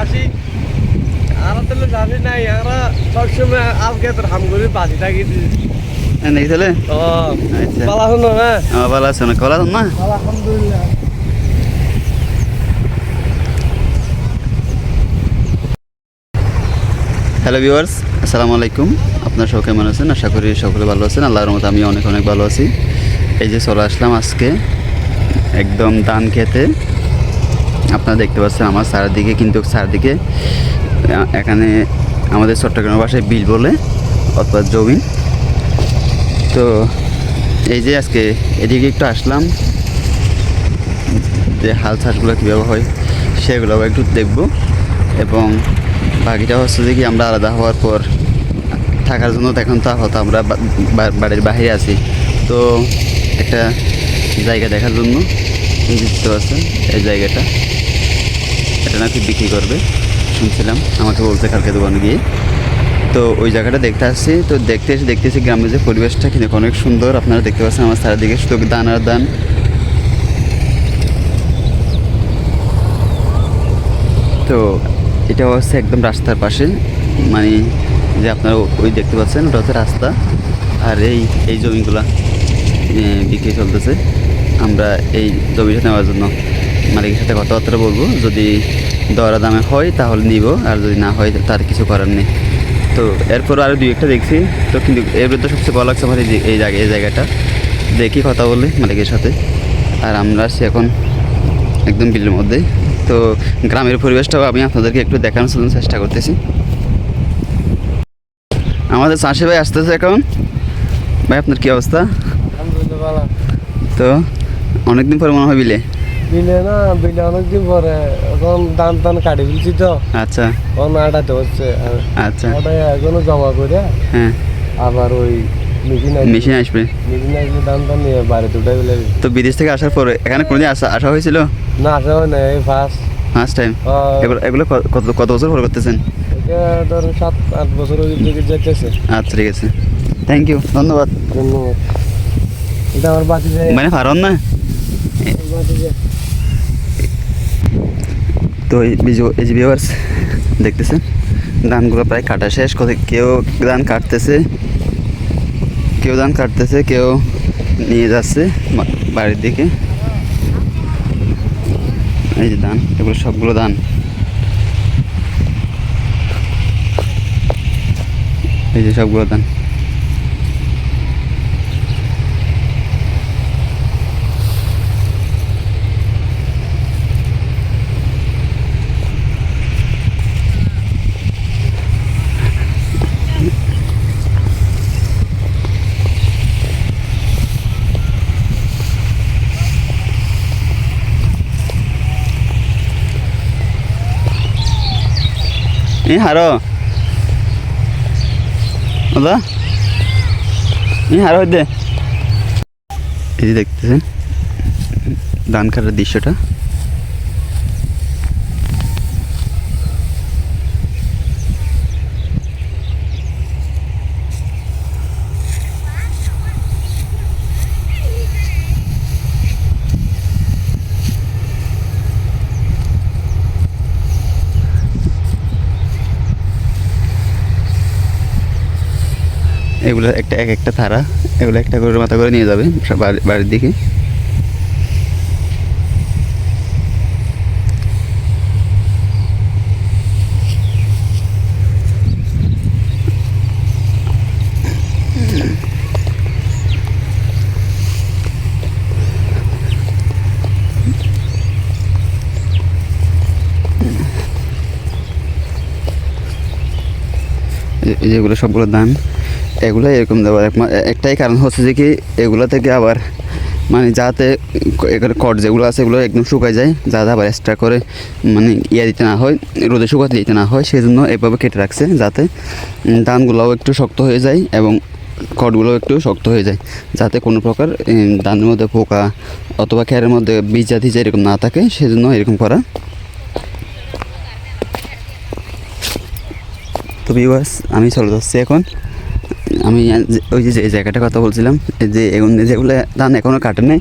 চাষি আমরা তো জানি নাই আমরা সবসময় আজকে তোর হাম করে বাজি থাকি নাকি তাহলে? ও আচ্ছা। পালা শুনো হ্যাঁ আমার ভালো আছে না? কলা না আলহামদুলিল্লাহ। হ্যালো ভিউয়ার্স আসসালামু আলাইকুম। আপনার সবাই কেমন আছেন? আশা করি সকলে ভালো আছেন। আল্লাহর মতো আমি অনেক অনেক ভালো আছি। এই যে চলে আসলাম আজকে একদম ধান খেতে। আপনারা দেখতে পাচ্ছেন আমার চারদিকে কিন্তু চারদিকে এখানে আমাদের চট্টগ্রাম ভাষায় বিল বলে, অথবা জমিন। তো এই যে আজকে এদিকে একটু আসলাম, যে হাল চাষগুলো কীভাবে হয় সেগুলো একটু দেখব। এবং বাকিটা হচ্ছে যে কি আমরা আলাদা হওয়ার পর থাকার জন্য এখন তো হয়তো আমরা বাড়ির বাইরে আছি। তো একটা জায়গা দেখার জন্য দেখতে পাচ্ছেন, এই জায়গাটা। এটা নাকি বিক্রি করবে, শুনছিলাম, আমাকে বলছে কালকে দোকানে গিয়ে। তো ওই জায়গাটা দেখতে আসছি, তো দেখতে এসে দেখতেছি গ্রামের যে পরিবেশটা কিন্তু অনেক সুন্দর, আপনারা দেখতে পাচ্ছেন আমার চারিদিকে শুধু দান আর দান। তো এটা হচ্ছে একদম রাস্তার পাশে মানে যে আপনারা ওই দেখতে পাচ্ছেন, ওটা হচ্ছে রাস্তা। আর এই এই জমিগুলা বিক্রি চলতেছে। আমরা এই জমিটা নেওয়ার জন্য। মালিকের সাথে কথাবার্তা বলব। যদি দরা দামে হয় তাহলে নিব আর যদি না হয় তার কিছু করার নেই। তো এরপর আরও দুই একটা দেখছি। তো কিন্তু এর মধ্যে সবচেয়ে ভালো লাগছে আমার এই জায়গা এই জায়গাটা। দেখি কথা বলে মালিকের সাথে। আর আমরা আছি এখন একদম বিলের মধ্যে। তো গ্রামের পরিবেশটাও আমি আপনাদেরকে একটু দেখানোর জন্য চেষ্টা করতেছি। আমাদের চাষি ভাই আসতেছে এখন। ভাই আপনার কি অবস্থা? তো অনেকদিন পরে মনে হয় বিলে। বিলে না বিলে অনেকদিন পরে? এখন ধান টান কাটি ফেলছি তো। আচ্ছা। এখন আটাতে হচ্ছে আর আচ্ছা। ওটা এখনও জমা করে। হ্যাঁ। আবার ওই মেশিন আসবে। মেশিন আসলে ধান টান নিয়ে বাইরে দুটাই ফেলে তো বিদেশ থেকে আসার পরে এখানে কোনোদিন আসা আসা হয়েছিল? না আসা হয় না এই ফার্স্ট ফার্স্ট টাইম এগুলো কত কত বছর পরে করতেছেন? ধরুন সাত আট বছর যেতেছে আচ্ছা ঠিক আছে। থ্যাংক ইউ ধন্যবাদ। ধন্যবাদ। এটা আমার যায় মানে পারন না? যায় তো এই যে ভিউয়ার্স দেখতেছেন, ধানগুলো প্রায় কাটা শেষ, কোথায় কেউ ধান কাটতেছে, কেউ ধান কাটতেছে, কেউ নিয়ে যাচ্ছে বাড়ির দিকে। এই যে ধান, এগুলো সবগুলো ধান। এই যে সবগুলো ধান। এই হারো। দাদা এই হারো দে। এই দেখতেছেন ধান কাটার দৃশ্যটা। এগুলো একটা এক একটা থারা, এগুলো একটা করে মাথা করে নিয়ে যাবে বাড়ির দিকে। যেগুলো সবগুলো দান এগুলো এরকম দেওয়ার একটাই কারণ হচ্ছে যে কি, এগুলো থেকে আবার মানে যাতে এখানে কট যেগুলো আছে এগুলো একদম শুকায় যায়, যাতে আবার এক্সট্রা করে মানে ইয়ে দিতে না হয়, রোদে শুকাতে দিতে না হয় সেই জন্য এভাবে কেটে রাখছে যাতে ধানগুলোও একটু শক্ত হয়ে যায় এবং খড়গুলো একটু শক্ত হয়ে যায়, যাতে কোনো প্রকার ধানের মধ্যে পোকা অথবা খেরের মধ্যে বীজ জাতি এরকম না থাকে, সেজন্য এরকম করা। তো ভিউয়ার্স আমি চলে যাচ্ছি এখন। আমি ওই যে জায়গাটা কথা বলছিলাম যে যেগুলো ধান এখনও কাটে নাই,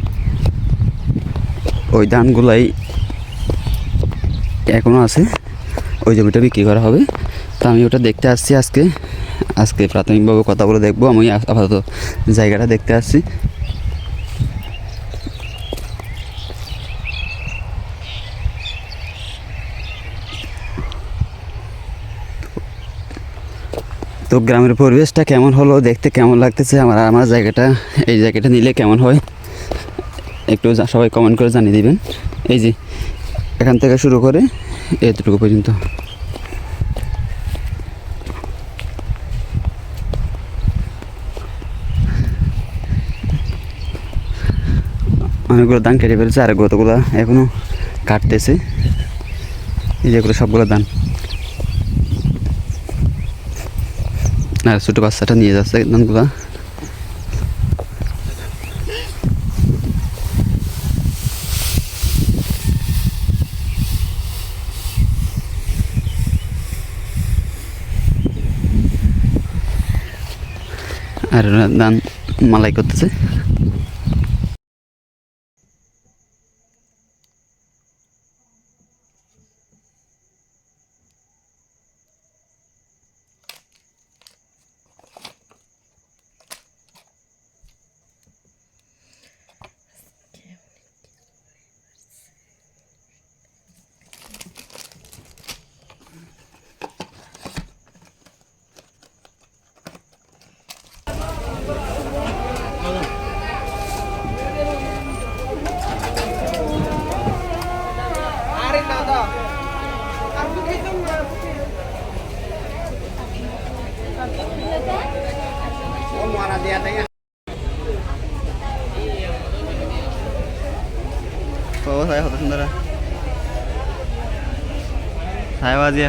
ওই ধানগুলাই এখনও আছে। ওই জমিটা বিক্রি করা হবে। তো আমি ওটা দেখতে আসছি আজকে। আজকে প্রাথমিকভাবে কথা বলে দেখব। আমি আপাতত জায়গাটা দেখতে আসছি। তো গ্রামের পরিবেশটা কেমন হলো? দেখতে কেমন লাগতেছে? আমার আমার জায়গাটা, এই জায়গাটা নিলে কেমন হয়? একটু সবাই কমেন্ট করে জানিয়ে দিবেন। এই যে, এখান থেকে শুরু করে এতটুকু পর্যন্ত। অনেকগুলো ধান কেটে ফেলেছে আর কতগুলো এখনও কাটতেছে। এই যেগুলো সবগুলো ধান। আর ছোটো বাচ্চাটা নিয়ে যাচ্ছে ধানগুলা আর ধান মালাই করতেছে। તો સાહેબ હતો સુંદર. સાહેબ આજે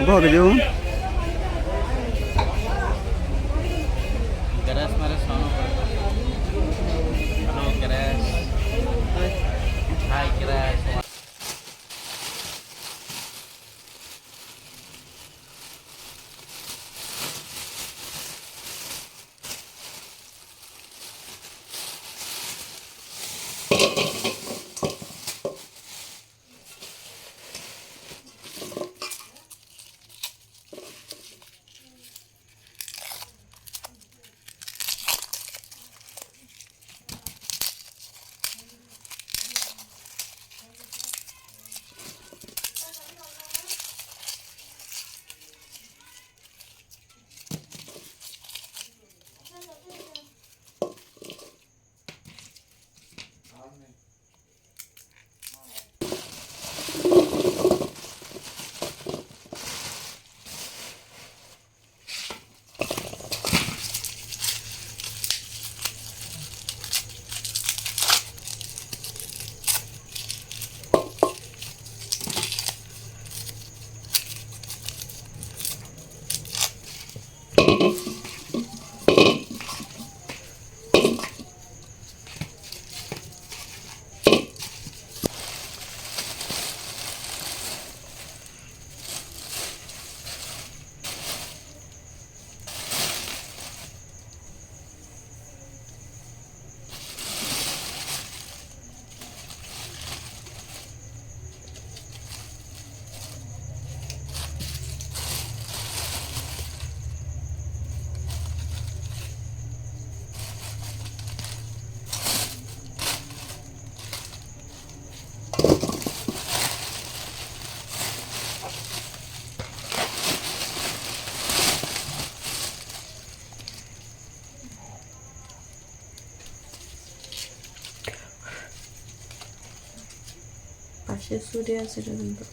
ઊભો કે જેવું? পাশে চুরি আছে এটা কিন্তু